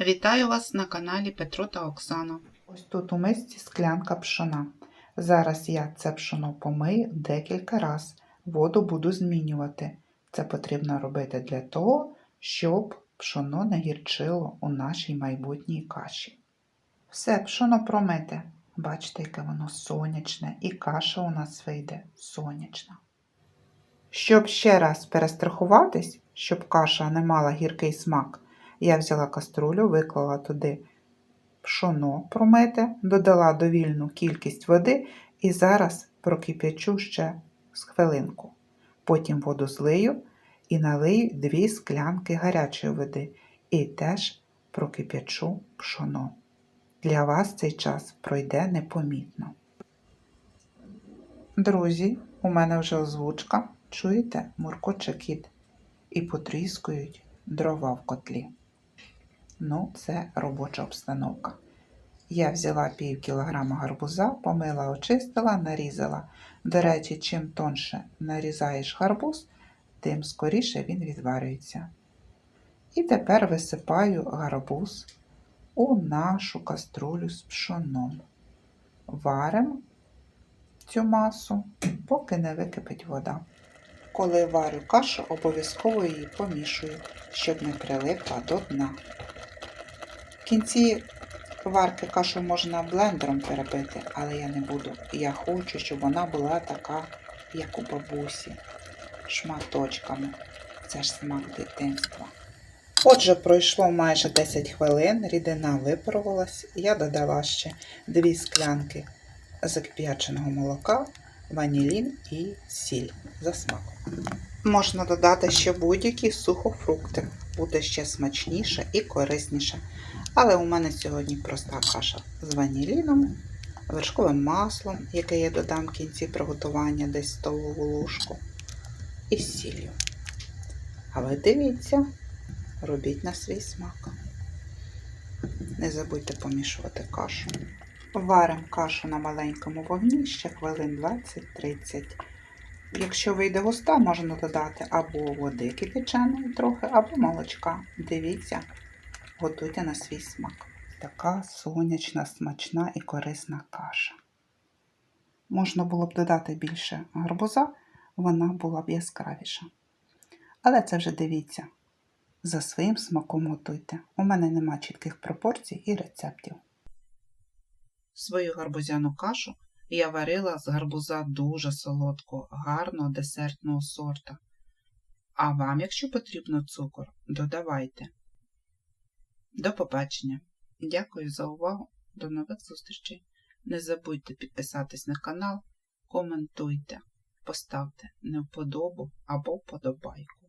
Вітаю вас на каналі Петро та Оксана. Ось тут у мисці склянка пшона. Зараз я це пшоно помию декілька разів. Воду буду змінювати. Це потрібно робити для того, щоб пшоно не гірчило у нашій майбутній каші. Все пшоно промите. Бачите, яке воно сонячне, і каша у нас вийде сонячна. Щоб ще раз перестрахуватись, щоб каша не мала гіркий смак, я взяла каструлю, виклала туди пшоно промите, додала довільну кількість води і зараз прокип'ячу ще з хвилинку. Потім воду злию і налию дві склянки гарячої води і теж прокип'ячу пшоно. Для вас цей час пройде непомітно. Друзі, у мене вже озвучка. Чуєте, муркоче кіт. І потріскують дрова в котлі. Ну, це робоча обстановка. Я взяла пів кілограма гарбуза, помила, очистила, нарізала. До речі, чим тонше нарізаєш гарбуз, тим скоріше він відварюється. І тепер висипаю гарбуз у нашу каструлю з пшоном. Варимо цю масу, поки не википить вода. Коли варю кашу, обов'язково її помішую, щоб не прилипла до дна. В кінці варки кашу можна блендером перебити, але я не буду. Я хочу, щоб вона була така, як у бабусі, шматочками. Це ж смак дитинства. Отже, пройшло майже 10 хвилин, рідина випарувалась, я додала ще 2 склянки закип'яченого молока, ванілін і сіль за смаком. Можна додати ще будь-які сухофрукти, буде ще смачніше і корисніше. Але у мене сьогодні проста каша з ваніліном, вершковим маслом, яке я додам в кінці приготування десь столову ложку, і сіллю. А ви дивіться, робіть на свій смак. Не забудьте помішувати кашу. Варимо кашу на маленькому вогні ще хвилин 20-30. Якщо вийде густа, можна додати або води кипяченої трохи, або молочка. Дивіться, готуйте на свій смак. Така сонячна, смачна і корисна каша. Можна було б додати більше гарбуза, вона була б яскравіша. Але це вже дивіться. За своїм смаком готуйте. У мене нема чітких пропорцій і рецептів. Свою гарбузяну кашу я варила з гарбуза дуже солодкого, гарного десертного сорта. А вам, якщо потрібно цукор, додавайте. До побачення. Дякую за увагу. До нових зустрічей. Не забудьте підписатись на канал, коментуйте, поставте невподобу або вподобайку.